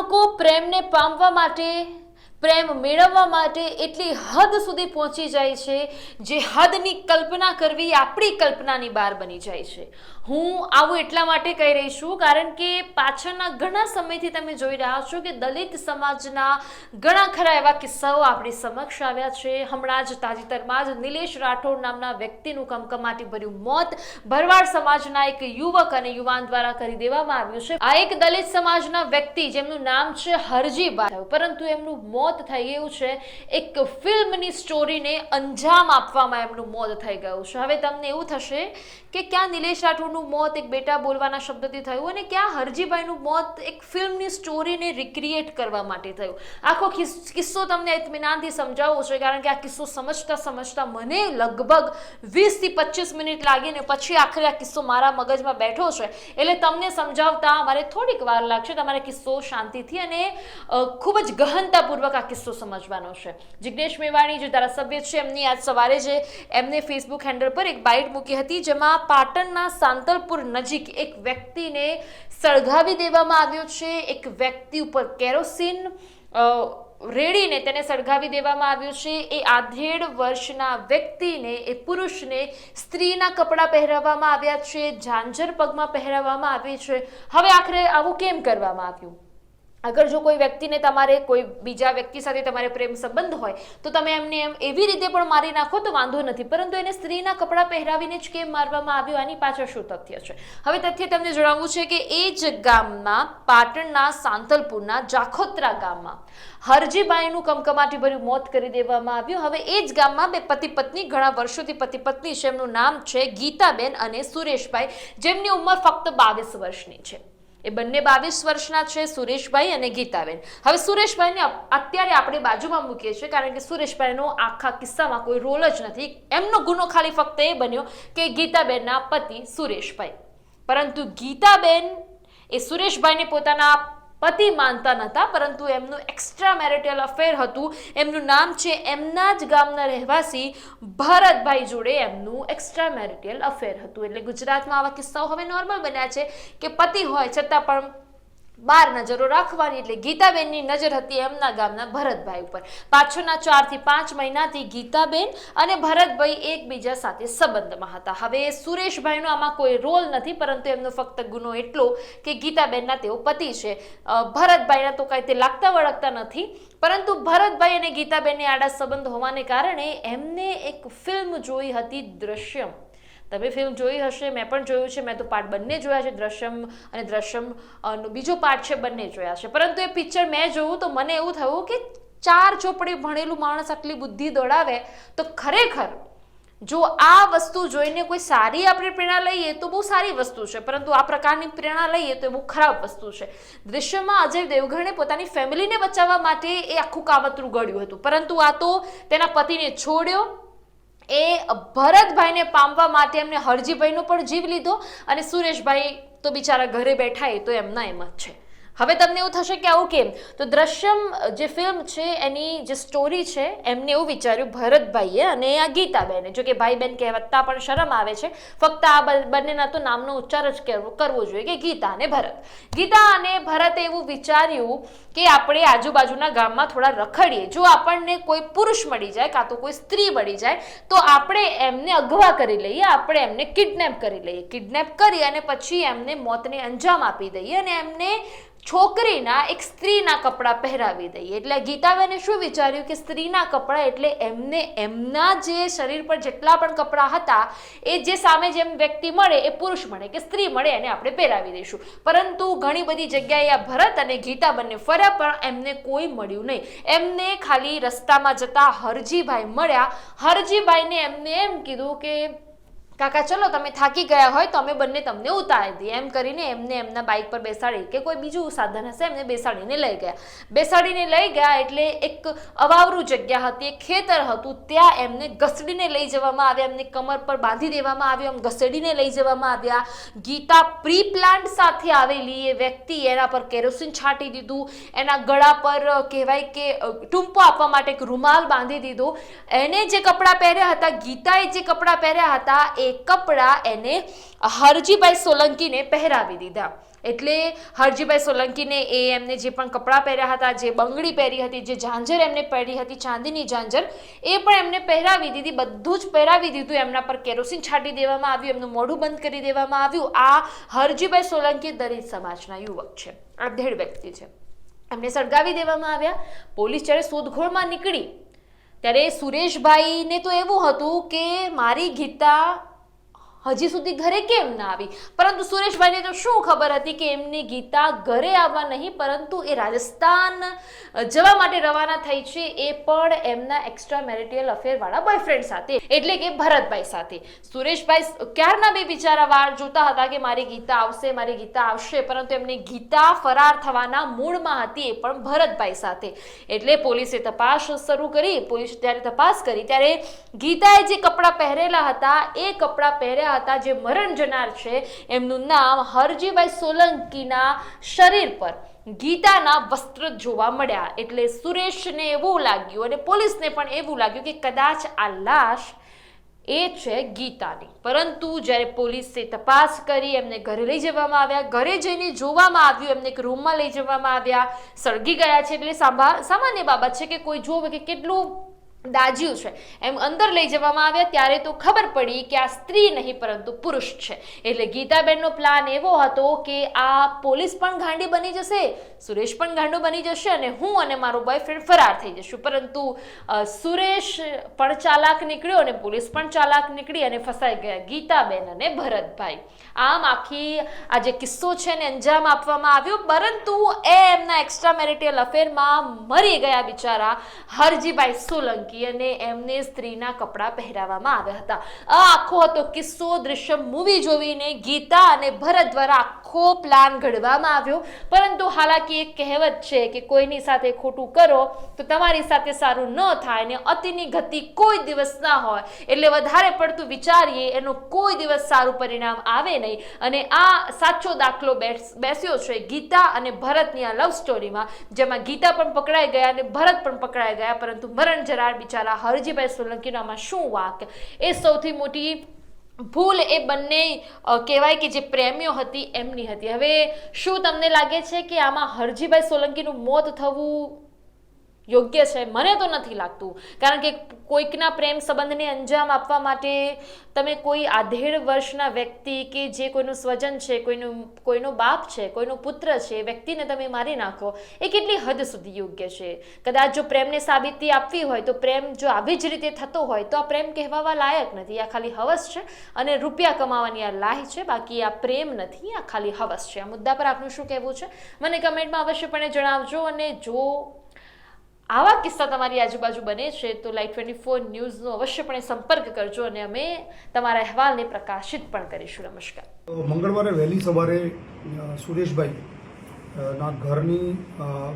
લોકો પ્રેમને પામવા માટે, પ્રેમ મેળવવા માટે એટલી હદ સુધી પહોંચી જાય છે, જે હદની કલ્પના કરવી આપણી કલ્પનાની બહાર બની જાય છે. હું આવું એટલા માટે કહી રહી છું, કારણ કે પાછળના ઘણા સમયથી તમે જોઈ રહ્યા છો કે દલિત સમાજના ઘણા ખરા એવા કિસ્સાઓ આપણી સમક્ષ આવ્યા છે. હમણાં જ તાજેતરમાં જ નિલેશ રાઠોડ નામના વ્યક્તિનું કમકમાટી ભર્યું મોત ભરવાડ સમાજના એક યુવક અને યુવાન દ્વારા કરી દેવામાં આવ્યું છે. આ એક દલિત સમાજના વ્યક્તિ જેમનું નામ છે હરજીભાઈ. પરંતુ એમનું મોત થઈ ગયું છે. એક ફિલ્મની સ્ટોરીને અંજામ આપવામાં એમનું મોત થઈ ગયું છે. હવે તમને એવું થશે કે ક્યાં નિલેશ રાઠોડનું મોત એક બેટા બોલવાના શબ્દથી થયું અને ક્યાં હરજીભાઈનું મોત એક ફિલ્મની સ્ટોરીને રિક્રિએટ કરવા માટે થયું. આખો કિસ- કિસ્સો તમને ઇતમિનાનથી સમજાવવો છે, કારણ કે આ કિસ્સો સમજતા સમજતા મને લગભગ વીસથી પચીસ મિનિટ લાગી ને પછી આખરે આ કિસ્સો મારા મગજમાં બેઠો છે. એટલે તમને સમજાવતા મારે થોડીક વાર લાગશે તમારે કિસ્સો શાંતિથી અને ખૂબ જ ગહનતાપૂર્વક આ કિસ્સો સમજવાનો છે. જિગ્નેશ મેવાણી જે ધારાસભ્ય છે, એમની આજ સવારે જે એમને ફેસબુક હેન્ડલ પર એક બાઇટ મૂકી હતી, જેમાં પાટણના સાંતલપુર નજીક એક વ્યક્તિને સળગાવી દેવામાં આવ્યો છે. એક વ્યક્તિ ઉપર કેરોસીન રેડીને તેને સળગાવી દેવામાં આવ્યું છે. એ આધેડ વર્ષના વ્યક્તિને, એ પુરુષને સ્ત્રીના કપડાં પહેરાવવામાં આવ્યા છે. ઝાંઝર પગમાં પહેરાવવામાં આવી છે. હવે આખરે આવું કેમ કરવામાં આવ્યું? અગર જો કોઈ વ્યક્તિને તમારે કોઈ બીજા વ્યક્તિ સાથે તમારે પ્રેમ સંબંધ હોય, તો તમે એમને એમ એવી રીતે પણ મારી નાખો તો વાંધો નથી. પરંતુ એને સ્ત્રીના કપડાં પહેરાવીને જ કેમ મારવામાં આવ્યું, આની પાછળ શું તથ્ય છે? હવે તથ્ય તમને જણાવવું છે કે એ જ ગામમાં પાટણના સાંતલપુરના જાખોત્રા ગામમાં હરજીબાઈનું કમકમાટીભર્યું મોત કરી દેવામાં આવ્યું. હવે એ જ ગામમાં બે પતિ પત્ની, ઘણા વર્ષોથી પતિ પત્ની છે, એમનું નામ છે ગીતાબેન અને સુરેશભાઈ, જેમની ઉંમર ફક્ત બાવીસ વર્ષની છે. એ બંને બાવીસ વર્ષના છે સુરેશભાઈ અને ગીતાબેન. હવે સુરેશભાઈને અત્યારે આપણે બાજુમાં મૂકીએ છીએ કારણ કે સુરેશભાઈનો આખા કિસ્સામાં કોઈ રોલ જ નથી. એમનો ગુનો ખાલી ફક્ત એ બન્યો કે ગીતાબેનના પતિ સુરેશભાઈ. પરંતુ ગીતાબેન એ સુરેશભાઈને પોતાના પતિ માનતા નહોતા, પરંતુ એમનું એક્સ્ટ્રા મેરિટલ અફેર હતું. એમનું નામ છે એમના જ ગામના રહેવાસી ભરતભાઈ જોડે એમનું એક્સ્ટ્રા મેરિટલ અફેર હતું. એટલે ગુજરાતમાં આવા કિસ્સાઓ હવે નોર્મલ બન્યા છે કે પતિ હોય, છતાં પણ બાર નજરો રાખવાની એટલે ગીતાબેનની નજર હતી એમના ગામના ભરતભાઈ ઉપર. પાછળના ચારથી પાંચ મહિનાથી ગીતાબેન અને ભરતભાઈ એકબીજા સાથે સંબંધમાં હતા. હવે સુરેશભાઈનો આમાં કોઈ રોલ નથી, પરંતુ એમનો ફક્ત ગુનો એટલો કે ગીતાબેનના તેઓ પતિ છે. ભરતભાઈના તો કાંઈ તે લાગતા વળગતા નથી, પરંતુ ભરતભાઈ અને ગીતાબેનને આડા સંબંધ હોવાને કારણે એમને એક ફિલ્મ જોઈ હતી દ્રશ્યમ. તમે ફિલ્મ જોઈ હશે, મેં પણ જોયું છે, મેં તો પાર્ટ બંને જોયા છે, દ્રશ્યમ અને દ્રશ્યમ બીજો પાર્ટ છે, બંને જોયા છે. પરંતુ એ પિક્ચર મેં જોયું તો મને એવું થયું કે ચાર ચોપડી ભણેલું માણસ આટલી બુદ્ધિ દોડાવે તો ખરેખર જો આ વસ્તુ જોઈને કોઈ સારી આપણે પ્રેરણા લઈએ તો બહુ સારી વસ્તુ છે. પરંતુ આ પ્રકારની પ્રેરણા લઈએ તો એ બહુ ખરાબ વસ્તુ છે. દૃશ્યમાં અજય દેવગણે પોતાની ફેમિલીને બચાવવા માટે એ આખું કાવતરું ગળ્યું હતું. પરંતુ આ તો તેના પતિને છોડ્યો એ ભરતભાઈને પામવા માટે એમને હરજીભાઈનો પણ જીવ લીધો અને સુરેશભાઈ તો બિચારા ઘરે બેઠા એ તો એમના એમ જ છે. હવે તમને એવું થશે કે આવું કેમ? તો દ્રશ્યમ જે ફિલ્મ છે, એની જે સ્ટોરી છે, એમને એવું વિચાર્યું ભરતભાઈએ અને આ ગીતાબેને. જો કે ભાઈ બેન કહેવતા પણ શરમ આવે છે. ફક્ત આ બંનેના તો નામનો ઉચ્ચાર જ કરવો જોઈએ કે ગીતા અને ભરત. ગીતા અને ભરતે એવું વિચાર્યું કે આપણે આજુબાજુના ગામમાં થોડા રખડીએ. જો આપણને કોઈ પુરુષ મળી જાય, કાં તો કોઈ સ્ત્રી મળી જાય, તો આપણે એમને અગવા કરી લઈએ, આપણે એમને કિડનેપ કરી લઈએ. કિડનેપ કરી અને પછી એમને મોતને અંજામ આપી દઈએ અને એમને છોકરીના એક સ્ત્રીના કપડાં પહેરાવી દઈએ. એટલે ગીતાબેને શું વિચાર્યું કે સ્ત્રીના કપડાં એટલે એમને એમના જે શરીર પર જેટલા પણ કપડાં હતા, એ જે સામે જેમ વ્યક્તિ મળે, એ પુરુષ મળે કે સ્ત્રી મળે એને આપણે પહેરાવી દઈશું. પરંતુ ઘણી બધી જગ્યાએ આ ભરત અને ગીતા બંને ફર્યા, પણ એમને કોઈ મળ્યું નહીં. એમને ખાલી રસ્તામાં જતા હરજીભાઈ મળ્યા. હરજીભાઈને એમને એમ કીધું કે કાકા, ચલો, તમે થાકી ગયા હોય તો અમે બંને તમને ઉતારી દઈએ. એમ કરીને એમને એમના બાઇક પર બેસાડી કે કોઈ બીજું સાધન હશે, એમને બેસાડીને લઈ ગયા. બેસાડીને લઈ ગયા એટલે એક અવાવરું જગ્યા હતી, એક ખેતર હતું. ત્યાં એમને ઘસડીને લઈ જવામાં આવ્યા. એમને કમર પર બાંધી દેવામાં આવ્યું. એમ ઘસડીને લઈ જવામાં આવ્યા. ગીતા પ્રી પ્લાન્ટ સાથે આવેલી એ વ્યક્તિ એના પર કેરોસીન છાંટી દીધું. એના ગળા પર કહેવાય કે ટૂંપો આપવા માટે એક રૂમાલ બાંધી દીધો. એને જે કપડાં પહેર્યા હતા, ગીતાએ જે કપડાં પહેર્યા હતા, એ કપડાં એને હરજીભાઈ સોલંકીને પહેરાવી દીધા. એટલે હરજીભાઈ સોલંકીને એ એમને જે પણ કપડાં પહેર્યા હતા, જે બંગડી પહેરી હતી, જે ઝાંઝર એમને પહેરી હતી, ચાંદીની ઝાંઝર, એ પણ એમને પહેરાવી દીધી. બધું જ પહેરાવી દીધું. એમના પર કેરોસીન છાંટી દેવામાં આવ્યું, એમનું મોઢું બંધ કરી દેવામાં આવ્યું. આ હરજીભાઈ સોલંકી દલિત સમાજના યુવક છે. અધેડ વ્યક્તિ છે. એમને સળગાવી દેવામાં આવ્યા. પોલીસ જ્યારે શોધખોળમાં નીકળી, ત્યારે સુરેશભાઈને તો એવું હતું કે, મારી ગીતા હજી સુધી ઘરે કેમ ના આવી? પરંતુ સુરેશભાઈને તો શું ખબર હતી કે એમની ગીતા ઘરે આવવા નહીં, પરંતુ એ રાજસ્થાન જવા માટે રવાના થઈ છે એ પણ એમના એક્સ્ટ્રા મેરિટિયલ અફેરવાળા બોયફ્રેન્ડ સાથે, એટલે કે ભરતભાઈ સાથે. સુરેશભાઈ ક્યારના બે બિચારા વાર જોતા હતા કે મારી ગીતા આવશે, મારી ગીતા આવશે, પરંતુ એમની ગીતા ફરાર થવાના મૂળમાં હતી એ પણ ભરતભાઈ સાથે. એટલે પોલીસે તપાસ શરૂ કરી, પોલીસે ત્યારે તપાસ કરી, ત્યારે ગીતાએ જે કપડાં પહેરેલા હતા, એ કપડાં પહેર્યા હતા, જે મરણ જનાર છે, એમનું નામ હરજીભાઈ સોલંકીના શરીર પર ગીતાના વસ્ત્ર જોવા મળ્યા. એટલે સુરેશને એવું લાગ્યું અને પોલીસને પણ એવું લાગ્યું કે કદાચ આ લાશ એ છે ગીતાની. પરંતુ જ્યારે પોલીસે તપાસ કરી, એમને ઘરે લઈ જવામાં આવ્યા. ઘરે જઈને જોવામાં આવ્યું, એમને એક રૂમમાં લઈ જવામાં આવ્યા. સળગી ગયા છે. એટલે સામાન્ય બાબત છે કે કોઈ જોવે કે કેટલું દાજ્યું છે. એમ અંદર લઈ જવામાં આવ્યા ત્યારે તો ખબર પડી કે આ સ્ત્રી નહીં, પરંતુ પુરુષ છે. એટલે ગીતાબેનનો પ્લાન એવો હતો કે આ પોલીસ પણ ગાંડી બની જશે, સુરેશ પણ ગાંડો બની જશે અને હું અને મારો બોયફ્રેન્ડ ફરાર થઈ જશું. પરંતુ સુરેશ પણ ચાલાક નીકળ્યો અને પોલીસ પણ ચાલાક નીકળી અને ફસાઈ ગયા ગીતાબેન અને ભરતભાઈ. આમ આખી આ જે કિસ્સો છે ને અંજામ આપવામાં આવ્યો, પરંતુ એ એમના એક્સ્ટ્રા મેરિટલ અફેરમાં મરી ગયા બિચારા હરજીભાઈ સોલંકી. અને એમને સ્ત્રીના કપડાં પહેરાવવામાં આવ્યા હતા. આ આખો હતો કિસ્સો. દ્રશ્ય મૂવી જોઈને ગીતા અને ભરત દ્વારા આખો પ્લાન ઘડવામાં આવ્યો. પરંતુ હાલાકી એક કહેવત છે કે કોઈની સાથે ખોટું કરો તો તમારી સાથે સારું ન થાય ને અતિની ગતિ કોઈ દિવસ ના હોય. એટલે વધારે પડતું વિચારીએ એનું કોઈ દિવસ સારું પરિણામ આવે નહીં. અને આ સાચો દાખલો બેસ- બેસ્યો છે ગીતા અને ભરતની આ લવ સ્ટોરીમાં જેમાં ગીતા પણ પકડાઈ ગયા અને ભરત પણ પકડાઈ ગયા. પરંતુ મરણ જરાર બિચારા હરજીભાઈ સોલંકીનામાં શું વાક? એ સૌથી મોટી ભૂલ એ બંને કહેવાય કે જે પ્રેમીઓ હતી, એમની હતી. હવે શું તમને લાગે છે કે આમાં હરજીભાઈ સોલંકીનું મોત થવું યોગ્ય છે, મને તો નથી લાગતું. કારણ કે કોઈકના પ્રેમ સંબંધને અંજામ આપવા માટે તમે કોઈ આધેડ વર્ષના વ્યક્તિ કે જે કોઈનું સ્વજન છે, કોઈનું, કોઈનો બાપ છે, કોઈનો પુત્ર છે, એ વ્યક્તિને તમે મારી નાખો, એ કેટલી હદ સુધી યોગ્ય છે? કદાચ જો પ્રેમને સાબિતી આપવી હોય તો પ્રેમ જો આવી જ રીતે થતો હોય તો આ પ્રેમ કહેવાવા લાયક નથી. આ ખાલી હવસ છે અને રૂપિયા કમાવાની આ લાહ છે, બાકી આ પ્રેમ નથી, આ ખાલી હવસ છે. આ મુદ્દા પર આપનું શું કહેવું છે? મને કમેન્ટમાં અવશ્યપણે જણાવજો અને જો આવા કિસ્સા તમારી આજુબાજુ બને છે, તો લાઈટ ટ્વેન્ટી ફોર ન્યૂઝનો અવશ્યપણે સંપર્ક કરજો અને અમે તમારા અહેવાલને પ્રકાશિત પણ કરીશું. નમસ્કાર. મંગળવારે વહેલી સવારે સુરેશભાઈ ના ઘરની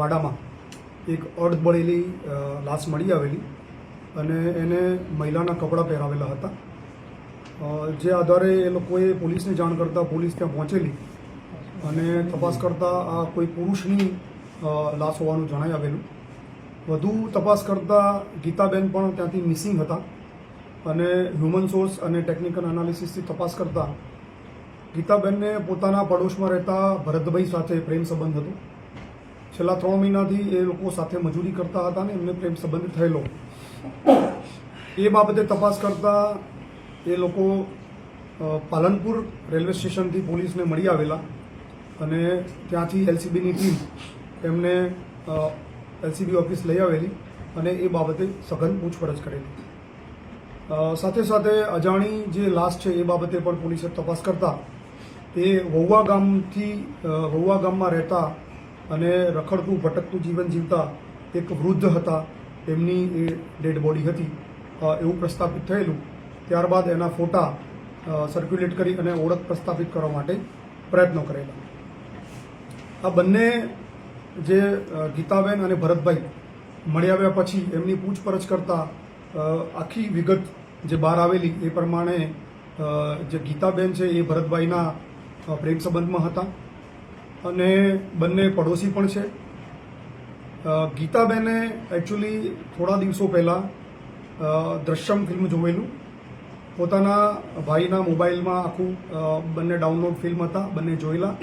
વાડામાં એક અર્ધ બળેલી લાશ મળી આવેલી અને એને મહિલાના કપડાં પહેરાવેલા હતા. જે આધારે એ લોકોએ પોલીસને જાણ કરતાં પોલીસ ત્યાં પહોંચેલી અને તપાસ કરતાં આ કોઈ પુરુષની લાશ હોવાનું જણાઈ આવેલું. વધુ તપાસ કરતાં ગીતાબેન પણ ત્યાંથી મિસિંગ હતા. અને હ્યુમન સોર્સ અને ટેકનિકલ એનાલિસિસથી તપાસ કરતાં ગીતાબેનને પોતાના પડોશમાં રહેતા ભરતભાઈ સાથે પ્રેમ સંબંધ હતો. છેલ્લા ત્રણ મહિનાથી એ લોકો સાથે મજૂરી કરતા હતા ને એમને પ્રેમ સંબંધ થયેલો. એ બાબતે તપાસ કરતા એ લોકો પાલનપુર રેલવે સ્ટેશનથી પોલીસને મળી આવેલા અને ત્યાંથી એલસીબીની ટીમ એમને એલસીબી ઓફિસ લઈ આવેલી અને એ બાબતે સઘન પૂછપરછ કરેલી. સાથે સાથે અજાણી જે લાશ છે એ બાબતે પણ પોલીસે તપાસ કરતા એ વહુવા ગામથી વહુવા ગામમાં રહેતા અને રખડતું, ભટકતું જીવન જીવતા એક વૃદ્ધ હતા. તેમની એ ડેડ બોડી હતી. એવું પ્રસ્થાપિત થયેલું. ત્યારબાદ એના ફોટા સર્ક્યુલેટ કરી અને ઓળખ પ્રસ્થાપિત કરવા માટે પ્રયત્નો કરેલા. આ બંને જે ગીતાબેન અને ભરતભાઈ મળી આવ્યા પછી એમની પૂછપરછ કરતાં આખી વિગત જે બહાર આવેલી એ પ્રમાણે જે ગીતાબેન છે એ ભરતભાઈના પ્રેમ સંબંધમાં હતા. અને બંને પડોશી પણ છે. ગીતાબેને એકચ્યુઅલી થોડા દિવસો પહેલાં દ્રશ્યમ ફિલ્મ જોયેલું પોતાના ભાઈના મોબાઈલમાં આખું બંને ડાઉનલોડ ફિલ્મ હતા, બંને જોયેલા.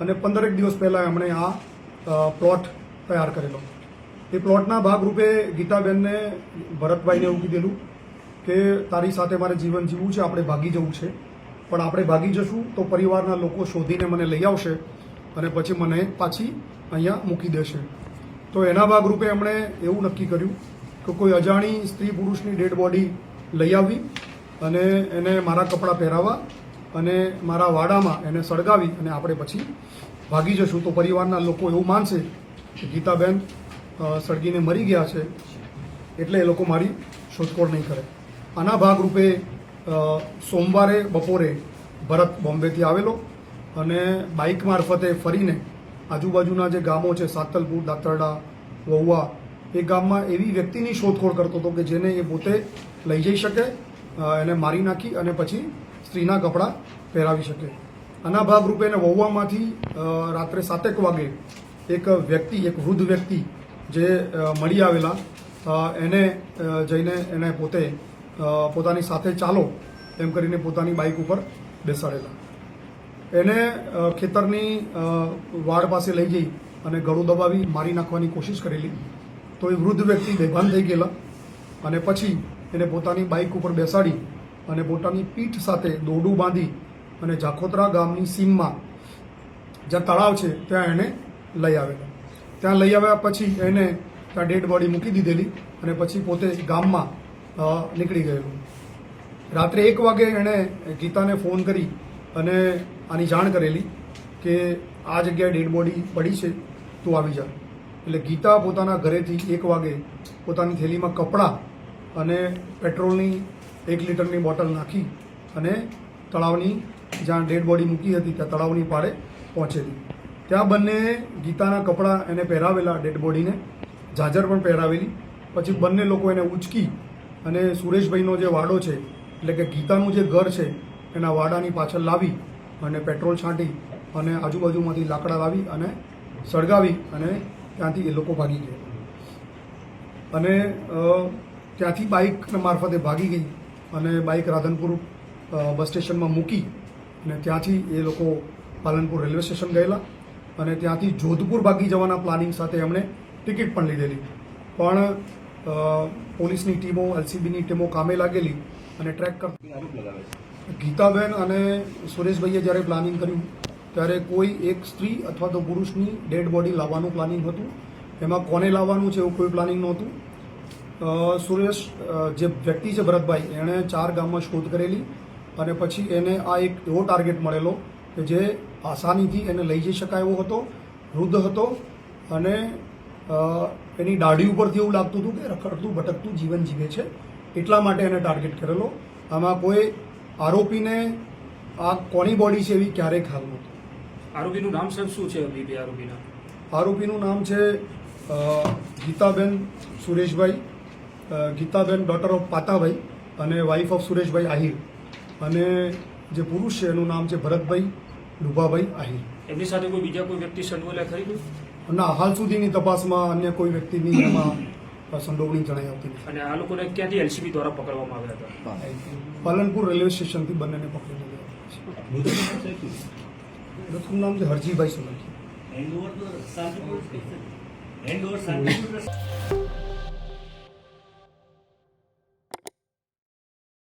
અને પંદરેક દિવસ પહેલાં એમણે આ પ્લોટ તૈયાર કરેલો. એ પ્લોટના ભાગરૂપે ગીતાબેનને ભરતભાઈને એવું કીધેલું કે તારી સાથે મારે જીવન જીવવું છે, આપણે ભાગી જવું છે. પણ આપણે ભાગી જશું તો પરિવારના લોકો શોધીને મને લઈ આવશે અને પછી મને પાછી અહીંયા મૂકી દેશે. તો એના ભાગરૂપે એમણે એવું નક્કી કર્યું કે કોઈ અજાણી સ્ત્રી પુરુષની ડેડ બોડી લઈ આવી અને એને મારા કપડાં પહેરાવવા અને મારા વાડામાં એને સળગાવી અને આપણે પછી ભાગી જશું તો પરિવારના લોકો એવું માનશે કે ગીતાબેન સળગીને મરી ગયા છે એટલે એ લોકો મારી શોધખોળ નહીં કરે. આના ભાગરૂપે સોમવારે બપોરે ભરત બોમ્બેથી આવેલો અને બાઇક મારફતે ફરીને આજુબાજુના જે ગામો છે, સાતલપુર, દાતરડા, વહુવા, એ ગામમાં એવી વ્યક્તિની શોધખોળ કરતો હતો કે જેને એ પોતે લઈ જઈ શકે એને મારી નાખી અને પછી સ્ત્રીના કપડાં પહેરાવી શકે. આના ભાગરૂપે એને વહુવામાંથી રાત્રે સાતેક વાગે એક વ્યક્તિ, એક વૃદ્ધ વ્યક્તિ જે મળી આવેલા એને જઈને એને પોતે પોતાની સાથે ચાલો એમ કરીને પોતાની બાઇક ઉપર બેસાડેલા. એને ખેતરની વાડ પાસે લઈ જઈ અને ગળું દબાવી મારી નાખવાની કોશિશ કરેલી. તો એ વૃદ્ધ વ્યક્તિ બેભાન થઈ ગયેલા અને પછી એને પોતાની બાઇક ઉપર બેસાડી અને પોતાની પીઠ સાથે દોરડું બાંધી અને જાખોત્રા ગામની સીમમાં જ્યાં તળાવ છે, ત્યાં એને લઈ આવેલા. ત્યાં લઈ આવ્યા પછી એને ત્યાં ડેડ બોડી મૂકી દીધેલી અને પછી પોતે ગામમાં નીકળી ગયેલું. રાત્રે એક વાગે એણે ગીતાને ફોન કરી અને આની જાણ કરેલી કે આ જગ્યાએ ડેડ બોડી પડી છે, તું આવી જા. એટલે ગીતા પોતાના ઘરેથી એક વાગે પોતાની થેલીમાં કપડાં અને પેટ્રોલની એક લીટરની બોટલ નાખી અને તળાવની જ્યાં ડેડ બોડી મૂકી હતી ત્યાં તળાવની પાળે પહોંચેલી ત્યાં બંને ગીતાના કપડાં એને પહેરાવેલા ડેડ બોડીને, જાજર પણ પહેરાવેલી. પછી બંને લોકો એને ઉચકી અને સુરેશભાઈનો જે વાડો છે, એટલે કે ગીતાનું જે ઘર છે, એના વાડાની પાછળ લાવી અને પેટ્રોલ છાંટી અને આજુબાજુમાંથી લાકડા લાવી અને સળગાવી અને ત્યાંથી એ લોકો ભાગી ગયા. અને ત્યાંથી બાઇક મારફતે ભાગી ગઈ અને બાઇક રાધનપુર બસ સ્ટેશનમાં મૂકી અને ત્યાંથી એ લોકો પાલનપુર રેલવે સ્ટેશન ગયેલા અને ત્યાંથી જોધપુર ભાગી જવાના પ્લાનિંગ સાથે એમણે ટિકિટ પણ લીધેલી. પણ પોલીસની ટીમો, એલસીબીની ટીમો કામે લાગેલી અને ટ્રેક કર આરોપ લગાવે છે ગીતાબેન અને સુરેશભાઈએ જ્યારે પ્લાનિંગ કર્યું, ત્યારે કોઈ એક સ્ત્રી અથવા તો પુરુષની ડેડ બોડી લાવવાનું પ્લાનિંગ હતું. એમાં કોને લાવવાનું છે એવું કોઈ પ્લાનિંગ નહોતું. સુરેશ જે વ્યક્તિ છે ભરતભાઈ, એણે ચાર ગામમાં શોધ કરેલી. અને પછી એને આ એક એવો ટાર્ગેટ મળેલો કે જે આસાનીથી એને લઈ જઈ શકાય એવો હતો વૃદ્ધ હતો અને એની દાઢી ઉપરથી એવું લાગતું હતું કે રખડતું ભટકતું જીવન જીવે છે. એટલા માટે એને ટાર્ગેટ કરેલો. આમાં કોઈ આરોપીને આ કોની બોડી છે એવી ક્યારેય ખ્યાલ નહોતો. આરોપીનું નામ સર શું છે આરોપીના? આરોપીનું નામ છે ગીતાબેન સુરેશભાઈ ગીતાબેન ડોટર ઓફ પાતાભાઈ અને વાઇફ ઓફ સુરેશભાઈ આહિર. અને જે પુરુષ છે એનું નામ છે ભરતભાઈ ડુભાભાઈ આહિર. એમની સાથે કોઈ બીજા કોઈ વ્યક્તિ સંડોવાયેલા ખરી ગયું ના હાલ સુધીની તપાસમાં અન્ય કોઈ વ્યક્તિની એમાં સંડોવણી જણાઈ આવતી નથી. અને આ લોકોને ક્યાંથી એલસીબી દ્વારા પકડવામાં આવ્યા હતા? પાલનપુર રેલવે સ્ટેશનથી બંનેને પકડી લીધા મૃતકનું નામ શું છે? નામ છે? Harjibhai Solanki. Hand over hand over